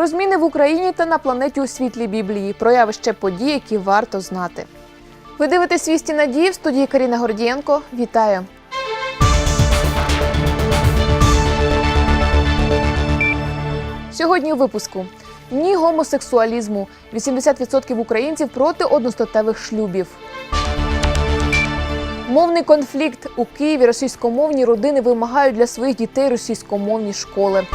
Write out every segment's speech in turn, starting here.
Про зміни в Україні та на планеті у світлі Біблії, про явище подій, які варто знати. Ви дивитесь «Вісті надії» в студії Каріна Гордієнко. Вітаю! Сьогодні у випуску ні гомосексуалізму. 80% українців проти одностатевих шлюбів. Мовний конфлікт у Києві. Російськомовні родини вимагають для своїх дітей російськомовні школи.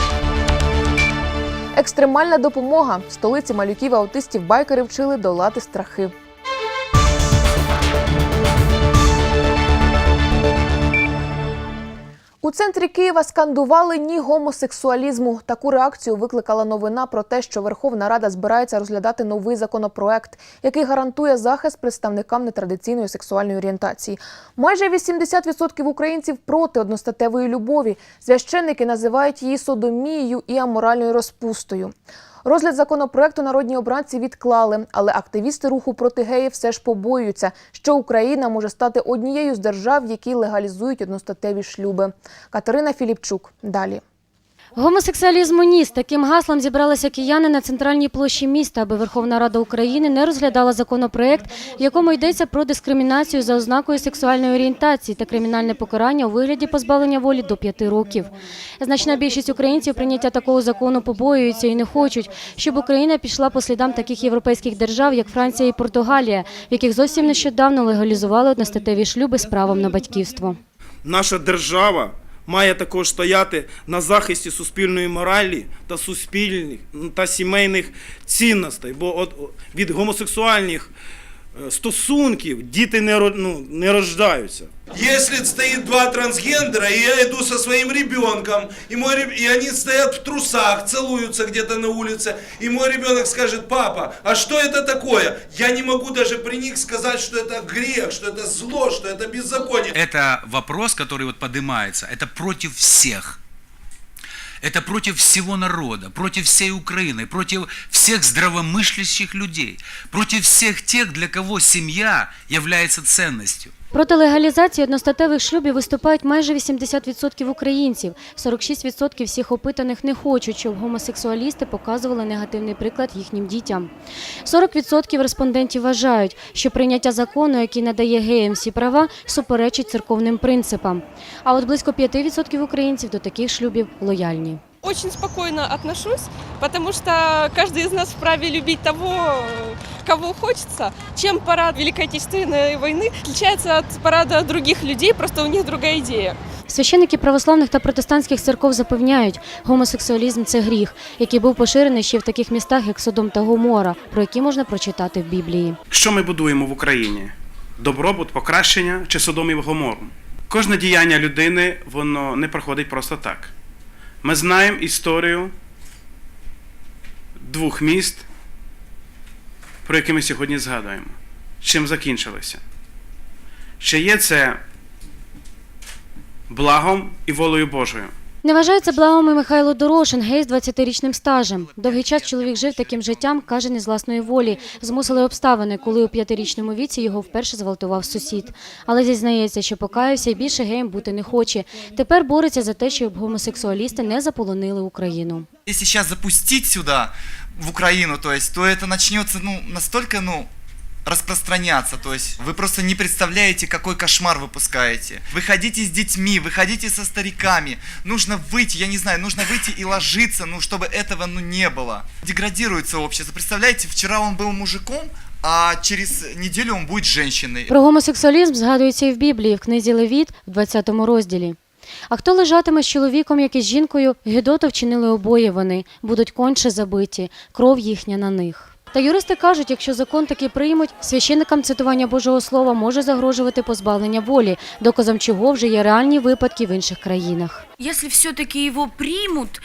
Екстремальна допомога в столиці малюків аутистів байкери вчили долати страхи. У центрі Києва скандували ні гомосексуалізму. Таку реакцію викликала новина про те, що Верховна Рада збирається розглядати новий законопроект, який гарантує захист представникам нетрадиційної сексуальної орієнтації. Майже 80% українців проти одностатевої любові. Священники називають її содомією і аморальною розпустою. Розгляд законопроекту народні обранці відклали, але активісти руху проти геїв все ж побоюються, що Україна може стати однією з держав, які легалізують одностатеві шлюби. Катерина Філіпчук далі. Гомосексуалізму ні. З таким гаслом зібралися кияни на центральній площі міста, аби Верховна Рада України не розглядала законопроект, в якому йдеться про дискримінацію за ознакою сексуальної орієнтації та кримінальне покарання у вигляді позбавлення волі до п'яти років. Значна більшість українців прийняття такого закону побоюються і не хочуть, щоб Україна пішла по слідам таких європейських держав, як Франція і Португалія, в яких зовсім нещодавно легалізували одностатеві шлюби з правом на батьківство. Наша держава має також стояти на захисті суспільної моралі та суспільних та сімейних цінностей, бо від гомосексуальних стосунків діти не, ро- ну, не рождаються. Если стоит два трансгендера, и я иду со своим ребенком, и, мой, реб- и они стоят в трусах, целуются где-то на улице, и мой ребенок скажет, папа, а что это такое? Я не могу даже при них сказать, что это грех, что это зло, что это беззаконие. Это вопрос, который вот поднимается, это против всех. Это против всего народа, против всей Украины, против всех здравомыслящих людей, против всех тех, для кого семья является ценностью. Проти легалізації одностатевих шлюбів виступають майже 80% українців. 46% всіх опитаних не хочуть, щоб гомосексуалісти показували негативний приклад їхнім дітям. 40% респондентів вважають, що прийняття закону, який надає геям всі права, суперечить церковним принципам. А от близько 5% українців до таких шлюбів лояльні. очень спокойно отношусь, потому что каждый из нас вправе любить того, кого хочется. Чем парад Великой Отечественной войны отличается от парада других людей, просто у них другая идея. Священники православних та протестантських церков запевняють, гомосексуалізм це гріх, який був поширений ще в таких містах, як Содом та Гомора, про які можна прочитати в Біблії. Що ми будуємо в Україні? Добробут, покращення чи Содом і Гомору? Кожне діяння людини воно не проходить просто так. Ми знаємо історію двох міст, про які ми сьогодні згадуємо. Чим закінчилося? Чи є це благом і волею Божою? Не вважається благом і Михайло Дорошин, гей з 20-річним стажем. Довгий час чоловік жив таким життям, каже, не з власної волі. Змусили обставини, коли у п'ятирічному віці його вперше зґвалтував сусід. Але зізнається, що покаявся і більше геєм бути не хоче. Тепер бореться за те, щоб гомосексуалісти не заполонили Україну. Если сейчас запустить сюда, в Украину, то есть, то это начнется, ну, настолько, ну, распространяться, то есть вы просто не представляете, какой кошмар вы пускаете. Выходите с детьми, выходите со стариками, нужно выйти, я не знаю, нужно выйти и ложиться, ну, чтобы этого, ну, не было. Деградируется общество, представляете, вчера он был мужиком, а через неделю он будет женщиной. Про гомосексуалізм згадується і в Біблії, в книзі Левіт, в 20 розділі. А хто лежатиме з чоловіком, як і з жінкою, Гедоту вчинили обоє вони, будуть конче забиті, кров їхня на них. Та юристи кажуть, якщо закон таки приймуть, священникам цитування Божого Слова може загрожувати позбавлення волі, доказом чого вже є реальні випадки в інших країнах. Если все-таки его примут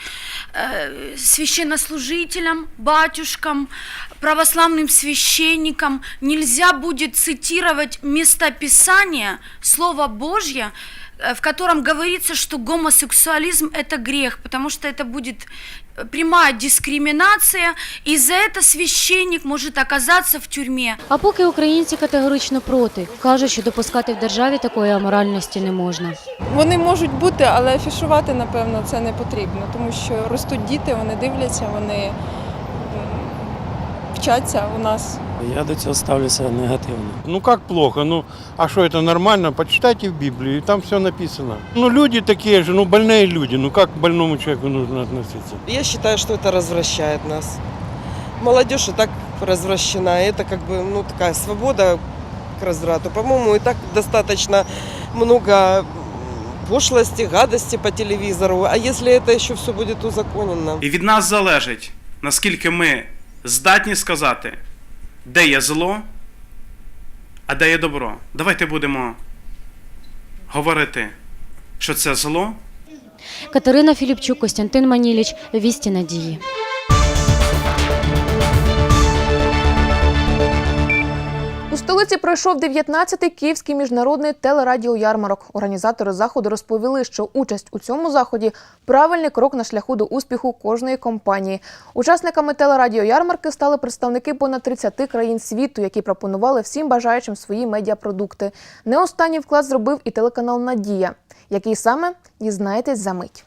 э, священнослужителям, батюшкам, православным священникам, нельзя будет цитировать местописание, Слово Божье, э, в котором говорится, что гомосексуализм – это грех, потому что это будет э, прямая дискриминация, и за это священник может оказаться в тюрьме. А поки українці категорично проти, кажуть, що допускати в державі такої аморальності не можна. Вони можуть бути, але афішувати, напевно, це не потрібно, тому що ростуть діти, вони дивляться, вони вчаться у нас. Я до цього ставлюся негативно. Ну как плохо? Ну а что это нормально? Почитайте в Библии, там все написано. Ну люди такие же, ну больные люди. Ну как к больному человеку нужно относиться? Я считаю, что это развращает нас. Молодежь и так развращена. Это как бы, ну, такая свобода к разврату. По-моему, и так достаточно много м, пошлости, гадости по телевизору. А если это еще все будет узаконено? І від нас залежить, наскільки ми здатні сказати, де є зло, а де є добро. Давайте будемо говорити, що це зло, Катерина Філіпчук, Костянтин Маніліч, Вісті Надії. У столиці пройшов 19-й Київський міжнародний телерадіоярмарок. Організатори заходу розповіли, що участь у цьому заході правильний крок на шляху до успіху кожної компанії. Учасниками телерадіоярмарки стали представники понад 30 країн світу, які пропонували всім бажаючим свої медіапродукти. Не останній вклад зробив і телеканал Надія, який саме дізнаєтесь за мить.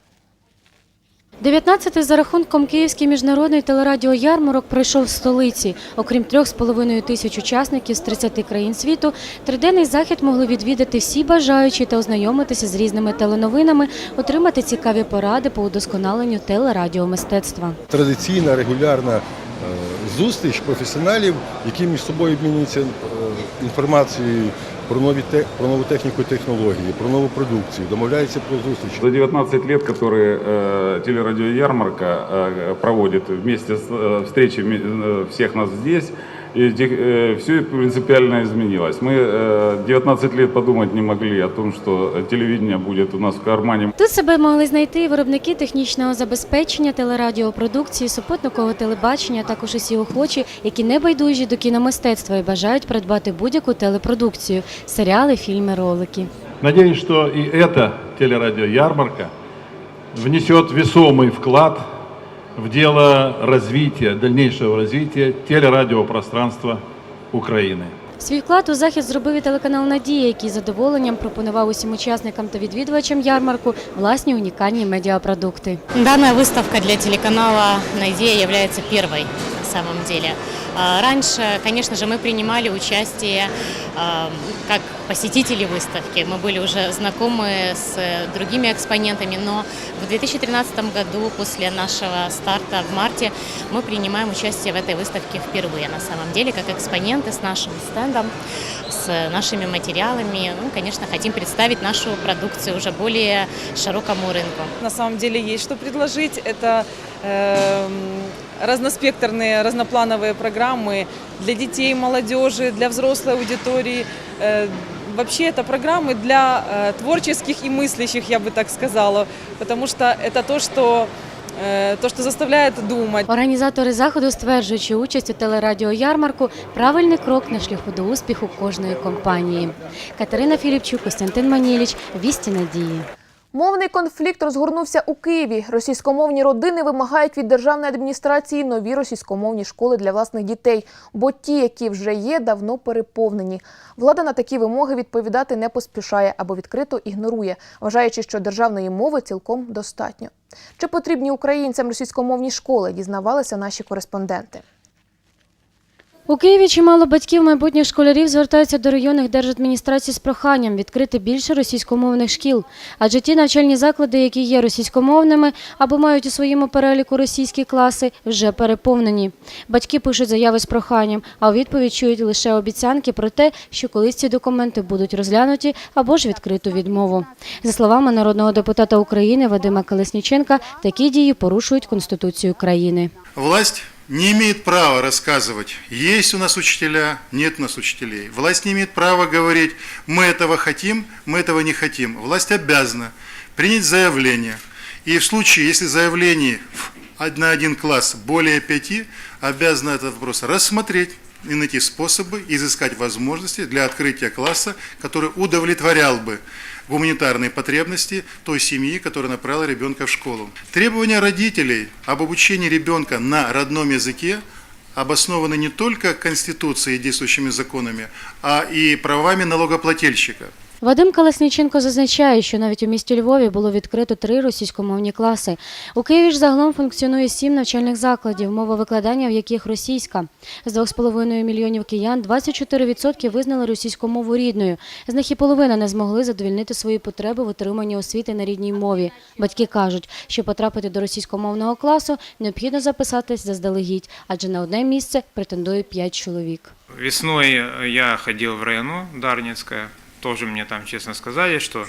19-й за рахунком Київський міжнародний телерадіоярмарок пройшов в столиці. Окрім 3,5 тисяч учасників з 30 країн світу, триденний захід могли відвідати всі бажаючі та ознайомитися з різними теленовинами, отримати цікаві поради по удосконаленню телерадіомистецтва. традиційна регулярна е, зустріч професіоналів, які між собою обмінюються е, інформацією про нові те- про нову техніку і технології, про нову продукцію, домовляються про зустріч. За 19 лет, которые э, телерадиоярмарка э, проводит вместе с э, встречей э, всех нас здесь, все принципиально изменилось. Мы э, 19 лет подумать не могли о том, что телевидение будет у нас в кармане. Тут себе могли знайти і виробники технічного забезпечення, телерадіопродукції, супутникового телебачення, а також усі охочі, які не байдужі до кіномистецтва і бажають придбати будь-яку телепродукцію, серіали, фільми, ролики. Надеюсь, что и эта телерадиоярмарка внесет весомый вклад в дело развития, дальнейшего развития телерадиопространства Украины. Свій вклад у захід зробив і телеканал Надія, який з задоволенням пропонував усім учасникам та відвідувачам ярмарку власні унікальні медіапродукти. Данная выставка для телеканала «Найдея» является первой на самом деле. А, Раньше, конечно же, мы принимали посетители выставки. Мы были уже знакомы с э, другими экспонентами, но в 2013 году, после нашего старта в марте, мы принимаем участие в этой выставке впервые на самом деле, как экспоненты с нашим стендом, с нашими материалами. Ну, конечно, хотим представить нашу продукцию уже более широкому рынку. На самом деле есть что предложить. Это эм, разноспектрные, разноплановые программы для детей, молодежи, для взрослой аудитории. Э, Вообще это программы для э, творческих и мыслящих, я бы так сказала, потому что это то, что, э, то, что заставляет думать. Організатори заходу стверджують, що участь у телерадіоярмарку правильний крок на шляху до успіху кожної компанії. Катерина Філіпчук, Костянтин Маніліч, Вісті Надії. Мовний конфлікт розгорнувся у Києві. Російськомовні родини вимагають від державної адміністрації нові російськомовні школи для власних дітей, бо ті, які вже є, давно переповнені. Влада на такі вимоги відповідати не поспішає або відкрито ігнорує, вважаючи, що державної мови цілком достатньо. Чи потрібні українцям російськомовні школи? Дізнавалися наші кореспонденти. У Києві чимало батьків майбутніх школярів звертаються до районних держадміністрацій з проханням відкрити більше російськомовних шкіл. Адже ті навчальні заклади, які є російськомовними або мають у своєму переліку російські класи, вже переповнені. Батьки пишуть заяви з проханням, а у відповідь чують лише обіцянки про те, що колись ці документи будуть розглянуті або ж відкриту відмову. За словами народного депутата України Вадима Колесніченка, такі дії порушують Конституцію країни. Власть не имеет права рассказывать, есть у нас учителя, нет у нас учителей. Власть не имеет права говорить, мы этого хотим, мы этого не хотим. Власть обязана принять заявление. И в случае, если заявлений в- на один класс более пяти, обязана этот вопрос рассмотреть и найти способы, изыскать возможности для открытия класса, который удовлетворял бы гуманитарные потребности той семьи, которая направила ребенка в школу. Требования родителей об обучении ребенка на родном языке обоснованы не только Конституцией и действующими законами, а и правами налогоплательщика. Вадим Каласніченко зазначає, що навіть у місті Львові було відкрито три російськомовні класи. У Києві ж загалом функціонує сім навчальних закладів, мова викладання в яких російська. З 2,5 мільйонів киян 24% визнали російську мову рідною. З них і половина не змогли задовільнити свої потреби в отриманні освіти на рідній мові. Батьки кажуть, що потрапити до російськомовного класу необхідно записатись заздалегідь, адже на одне місце претендує 5 чоловік. Весной я ходил в районо Дарницкое. Тоже мне там честно сказали, что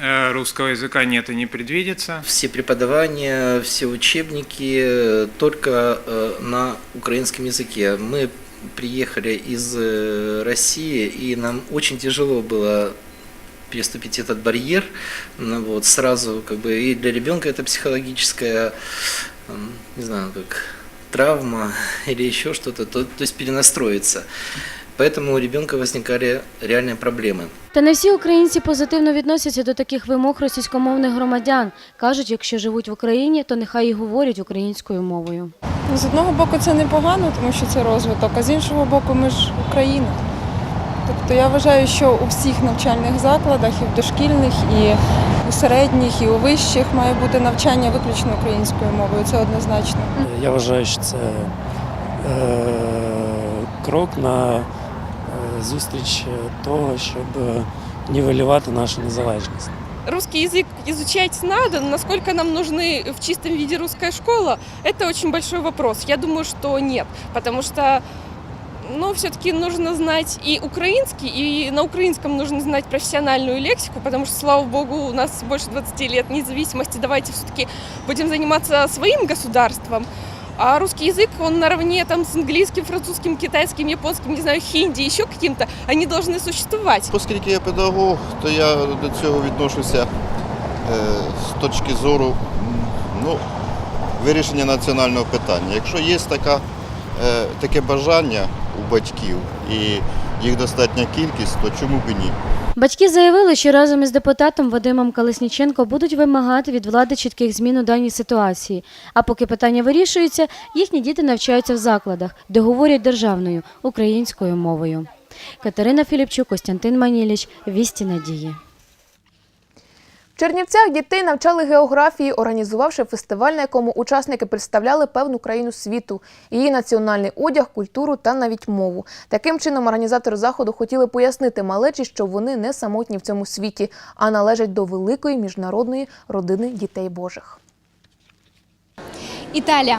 э, русского языка нет и не предвидится. Все преподавания, все учебники э, только э, на украинском языке. Мы приехали из России, и нам очень тяжело было переступить этот барьер. Ну Вот, сразу как бы и для ребенка это психологическая, м, не знаю, как травма или еще что-то, то, то есть перенастроиться. Поэтому у ребенка возникали реальные проблемы. Та не всі українці позитивно відносяться до таких вимог російськомовних громадян. Кажуть, якщо живуть в Україні, то нехай і говорять українською мовою. З одного боку це непогано, тому що це розвиток, а з іншого боку, ми ж Україна. Тобто я вважаю, що у всіх навчальних закладах, і в дошкільних, і у середніх, і у вищих має бути навчання виключно українською мовою. Це однозначно. Я вважаю, що це е, крок на е, зустріч того, щоб е, нівелювати нашу незалежність. Русский язык изучать надо, но насколько нам нужны в чистом виде русская школа, это очень большой вопрос. Я думаю, что нет, потому что ну, все-таки нужно знать и украинский, и на украинском нужно знать профессиональную лексику, потому что, слава богу, у нас больше 20 лет независимости. Давайте все-таки будем заниматься своим государством. А русский язык, он наравне там с английским, французским, китайским, японским, не знаю, хинди, еще каким-то, они должны существовать. Оскільки я педагог, то я до цього відношуся е, з точки зору ну, вирішення національного питання. Якщо є така, е, таке бажання у батьків і їх достатня кількість, то чому б і ні? Батьки заявили, що разом із депутатом Вадимом Колесніченко будуть вимагати від влади чітких змін у даній ситуації. А поки питання вирішується, їхні діти навчаються в закладах, де говорять державною українською мовою. Катерина Філіпчук, Костянтин Маніліч, Вісті Надії. Чернівцях дітей навчали географії, організувавши фестиваль, на якому учасники представляли певну країну світу, її національний одяг, культуру та навіть мову. Таким чином, організатори заходу хотіли пояснити малечі, що вони не самотні в цьому світі, а належать до великої міжнародної родини дітей Божих. Італія,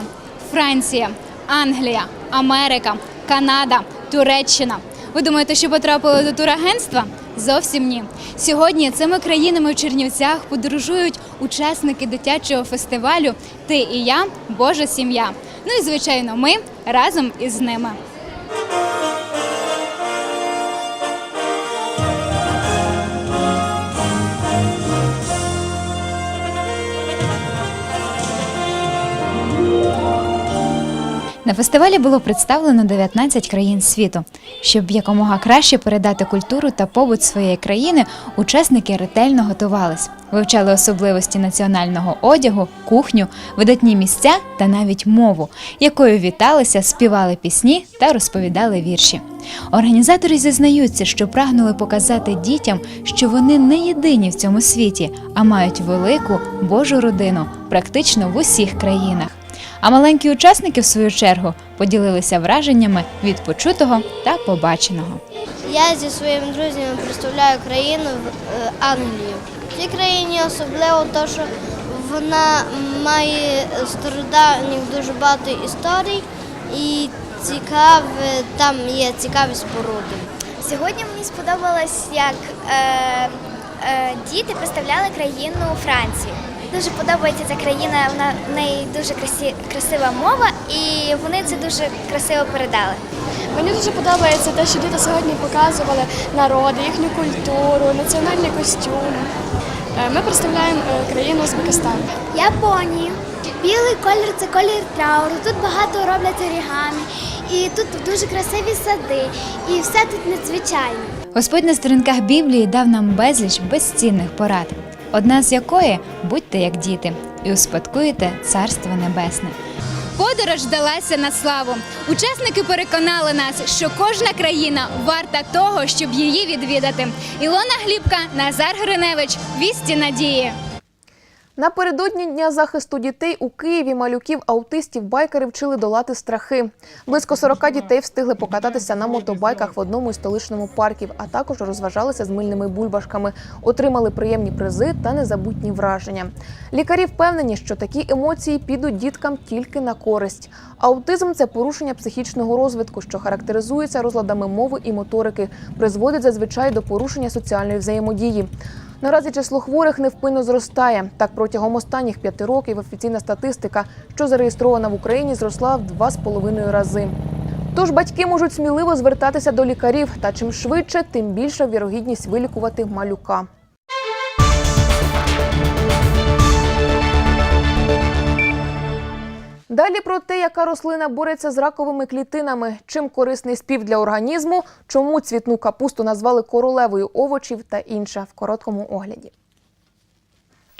Франція, Англія, Америка, Канада, Туреччина. Ви думаєте, що потрапили до турагентства? Зовсім ні. Сьогодні цими країнами в Чернівцях подорожують учасники дитячого фестивалю Ти і я Божа сім'я. Ну і звичайно, ми разом із ними. На фестивалі було представлено 19 країн світу. Щоб якомога краще передати культуру та побут своєї країни, учасники ретельно готувались, вивчали особливості національного одягу, кухню, видатні місця та навіть мову, якою віталися, співали пісні та розповідали вірші. Організатори зізнаються, що прагнули показати дітям, що вони не єдині в цьому світі, а мають велику Божу родину практично в усіх країнах. А маленькі учасники, в свою чергу, поділилися враженнями від почутого та побаченого. Я зі своїми друзями представляю країну в е, Англію. В цій країні особливо те, що вона має стародавніх дуже багато історій і цікаве, там є цікаві споруди. Сьогодні мені сподобалось, як е, е, діти представляли країну Франції. Дуже подобається ця країна, вона в неї дуже красі, красива мова, і вони це дуже красиво передали. Мені дуже подобається те, що діти сьогодні показували народи, їхню культуру, національні костюми. Ми представляємо країну Узбекистан. Японія. Білий колір це колір трауру. Тут багато роблять орігамі, і тут дуже красиві сади, і все тут надзвичайно. Господь на сторінках Біблії дав нам безліч безцінних порад. Одна з якої будьте як діти і успадкуєте Царство Небесне. Подорож вдалася на славу. Учасники переконали нас, що кожна країна варта того, щоб її відвідати. Ілона Глібка, Назар Гриневич, вісті надії. Напередодні Дня захисту дітей у Києві малюків аутистів байкери вчили долати страхи. Близько 40 дітей встигли покататися на мотобайках в одному із столичному парків, а також розважалися з мильними бульбашками, отримали приємні призи та незабутні враження. Лікарі впевнені, що такі емоції підуть діткам тільки на користь. Аутизм це порушення психічного розвитку, що характеризується розладами мови і моторики, призводить зазвичай до порушення соціальної взаємодії. Наразі число хворих невпинно зростає. Так протягом останніх п'яти років офіційна статистика, що зареєстрована в Україні, зросла в два з половиною рази. Тож батьки можуть сміливо звертатися до лікарів, та чим швидше, тим більша вірогідність вилікувати малюка. Далі про те, яка рослина бореться з раковими клітинами, чим корисний спів для організму, чому цвітну капусту назвали королевою овочів та інше в короткому огляді.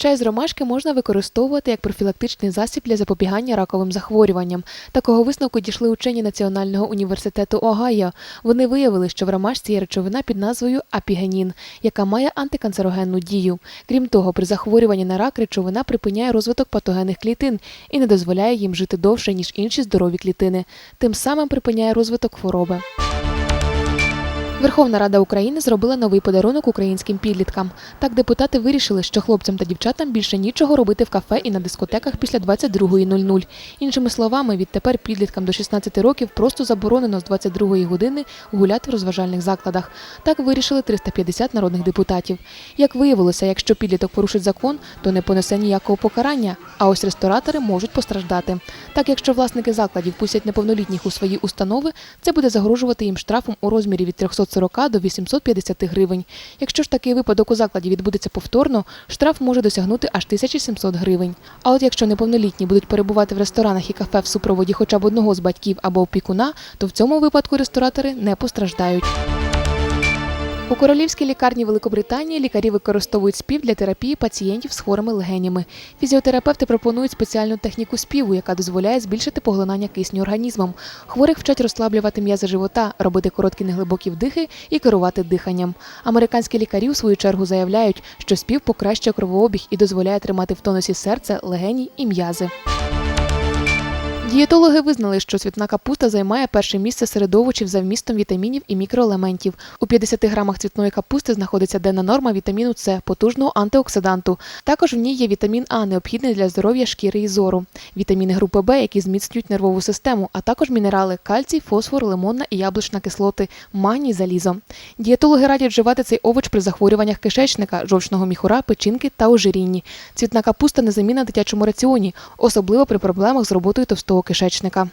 Чай з ромашки можна використовувати як профілактичний засіб для запобігання раковим захворюванням. Такого висновку дійшли учені Національного університету Огайо. Вони виявили, що в ромашці є речовина під назвою апігенін, яка має антиканцерогенну дію. Крім того, при захворюванні на рак речовина припиняє розвиток патогенних клітин і не дозволяє їм жити довше, ніж інші здорові клітини. Тим самим припиняє розвиток хвороби. Верховна Рада України зробила новий подарунок українським підліткам. Так депутати вирішили, що хлопцям та дівчатам більше нічого робити в кафе і на дискотеках після 22.00. Іншими словами, відтепер підліткам до 16 років просто заборонено з 22 години гуляти в розважальних закладах. Так вирішили 350 народних депутатів. Як виявилося, якщо підліток порушить закон, то не понесе ніякого покарання. А ось ресторатори можуть постраждати. Так, якщо власники закладів пустять неповнолітніх у свої установи, це буде загрожувати їм штрафом у розмірі від 340 до 850 гривень. Якщо ж такий випадок у закладі відбудеться повторно, штраф може досягнути аж 1700 гривень. А от якщо неповнолітні будуть перебувати в ресторанах і кафе в супроводі хоча б одного з батьків або опікуна, то в цьому випадку ресторатори не постраждають. У королівській лікарні Великобританії лікарі використовують спів для терапії пацієнтів з хворими легенями. Фізіотерапевти пропонують спеціальну техніку співу, яка дозволяє збільшити поглинання кисню організмом. Хворих вчать розслаблювати м'язи живота, робити короткі неглибокі вдихи і керувати диханням. Американські лікарі у свою чергу заявляють, що спів покращує кровообіг і дозволяє тримати в тонусі серце, легені і м'язи. Дієтологи визнали, що цвітна капуста займає перше місце серед овочів за вмістом вітамінів і мікроелементів. У 50 грамах цвітної капусти знаходиться денна норма вітаміну С, потужного антиоксиданту. Також в ній є вітамін А, необхідний для здоров'я шкіри і зору, вітаміни групи Б, які зміцнюють нервову систему, а також мінерали кальцій, фосфор, лимонна і яблучна кислоти, магній, залізо. Дієтологи радять вживати цей овоч при захворюваннях кишечника, жовчного міхура, печінки та ожирінні. Цвітна капуста незамінна дитячому раціоні, особливо при проблемах з роботою товстого кишечника.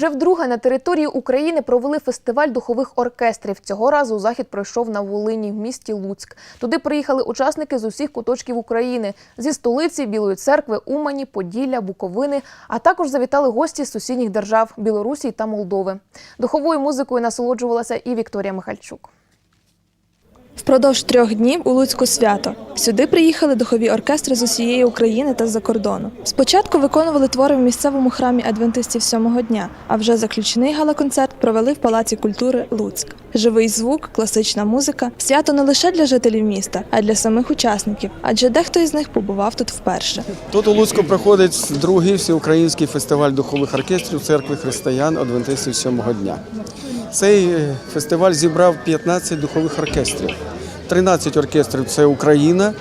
Вже вдруге на території України провели фестиваль духових оркестрів. Цього разу захід пройшов на Волині в місті Луцьк. Туди приїхали учасники з усіх куточків України зі столиці Білої церкви, Умані, Поділля, Буковини, а також завітали гості з сусідніх держав Білорусі та Молдови. Духовою музикою насолоджувалася і Вікторія Михальчук. Впродовж трьох днів у Луцьку свято. Сюди приїхали духові оркестри з усієї України та з-за кордону. Спочатку виконували твори в місцевому храмі адвентистів сьомого дня, а вже заключний гала-концерт провели в Палаці культури Луцьк. Живий звук, класична музика свято не лише для жителів міста, а й для самих учасників, адже дехто із них побував тут вперше. Тут у Луцьку проходить другий всеукраїнський фестиваль духових оркестрів церкви християн Адвентистів сьомого дня. Цей е, фестиваль зібрав 15 духових оркестрів. 13 оркестрів це Україна,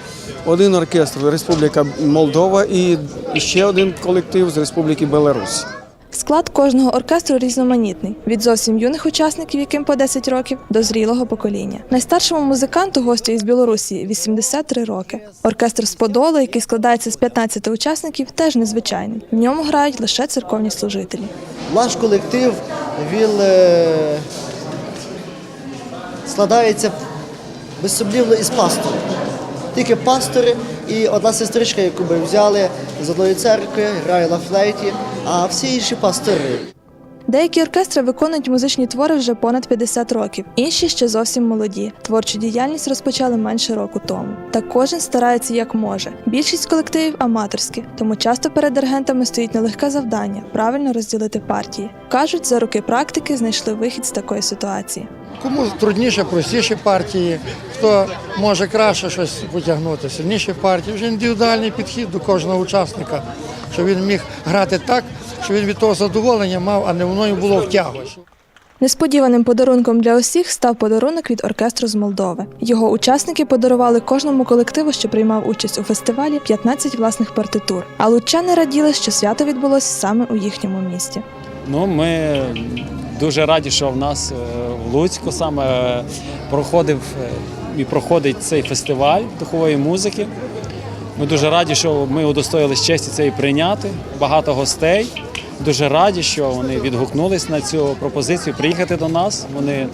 один оркестр Республіка Молдова і ще один колектив з Республіки Беларусь. Склад кожного оркестру різноманітний від зовсім юних учасників, яким по 10 років, до зрілого покоління. Найстаршому музиканту гостю із Білорусі 83 роки. Оркестр з Подолу, який складається з 15 учасників, теж незвичайний. В ньому грають лише церковні служителі. Наш колектив він е, складається безсумнівно із пастора. Тільки пастори і одна сестричка, яку ми взяли з одної церкви, грає на флейті, а всі інші пастори. Деякі оркестри виконують музичні твори вже понад 50 років, інші ще зовсім молоді. Творчу діяльність розпочали менше року тому. Та кожен старається як може. Більшість колективів аматорські, тому часто перед диригентами стоїть нелегке завдання правильно розділити партії. Кажуть, за роки практики знайшли вихід з такої ситуації. Кому трудніше, простіші партії, хто може краще щось потягнути, сильніші партії. Вже індивідуальний підхід до кожного учасника, щоб він міг грати так, щоб він від того задоволення мав, а не мною було втягу. Несподіваним подарунком для усіх став подарунок від оркестру з Молдови. Його учасники подарували кожному колективу, що приймав участь у фестивалі, 15 власних партитур. А лучани раділи, що свято відбулося саме у їхньому місті. Ну, ми дуже раді, що в нас е, в Луцьку саме проходив е, і проходить цей фестиваль духової музики. Ми дуже раді, що ми удостоїлись честі це і прийняти. Багато гостей. Дуже раді, що вони відгукнулись на цю пропозицію приїхати до нас. Вони е,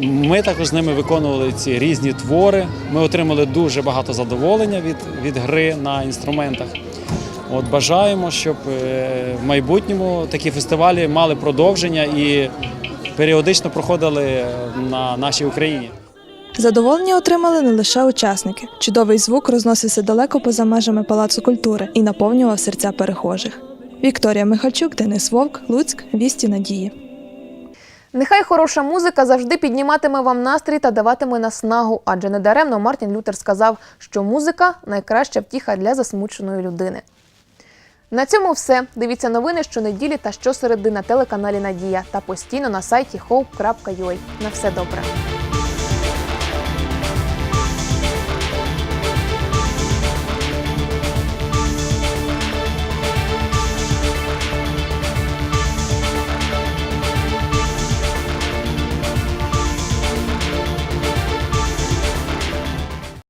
ми також з ними виконували ці різні твори. Ми отримали дуже багато задоволення від, від гри на інструментах. От бажаємо, щоб е, в майбутньому такі фестивалі мали продовження і періодично проходили на нашій Україні. Задоволення отримали не лише учасники. Чудовий звук розносився далеко поза межами палацу культури і наповнював серця перехожих. Вікторія Михальчук, Денис Вовк, Луцьк, Вісті Надії. Нехай хороша музика завжди підніматиме вам настрій та даватиме наснагу, адже недаремно Мартін Лютер сказав, що музика найкраща втіха для засмученої людини. На цьому все. Дивіться новини щонеділі та щосереди на телеканалі Надія та постійно на сайті hope.ua. На все добре.